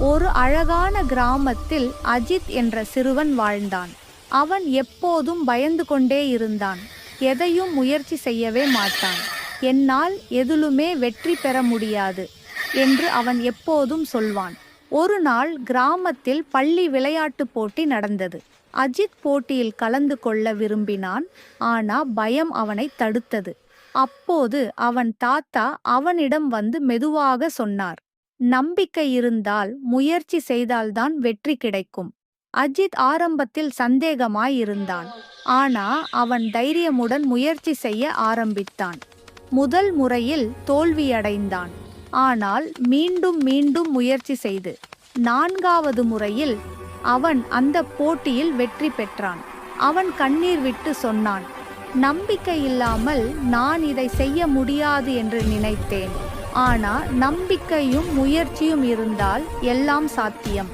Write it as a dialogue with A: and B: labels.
A: ஒரு அழகான கிராமத்தில் அஜித் என்ற சிறுவன் வாழ்ந்தான். அவன் எப்போதும் பயந்து கொண்டே இருந்தான். எதையும் முயற்சி செய்யவே மாட்டான். என்னால் எதிலுமே வெற்றி பெற முடியாது என்று அவன் எப்போதும் சொல்வான். ஒரு நாள் கிராமத்தில் பள்ளி விளையாட்டுப் போட்டி நடந்தது. அஜித் போட்டியில் கலந்து கொள்ள விரும்பினான். ஆனா பயம் அவனை தடுத்தது. அப்போது அவன் தாத்தா அவனிடம் வந்து மெதுவாக சொன்னார். நம்பிக்கை இருந்தால் முயற்சி செய்தால்தான் வெற்றி கிடைக்கும். அஜித் ஆரம்பத்தில் சந்தேகமாயிருந்தான் ஆனா அவன் தைரியமுடன் முயற்சி செய்ய ஆரம்பித்தான். முதல் முறையில் தோல்வியடைந்தான். ஆனால் மீண்டும் மீண்டும் முயற்சி செய்து நான்காவது முறையில் அவன் அந்த போட்டியில் வெற்றி பெற்றான். அவன் கண்ணீர் விட்டு சொன்னான் நம்பிக்கை இல்லாமல் நான் இதை செய்ய முடியாது என்று நினைத்தேன். ஆனா நம்பிக்கையும் முயற்சியும் இருந்தால் எல்லாம் சாத்தியம்.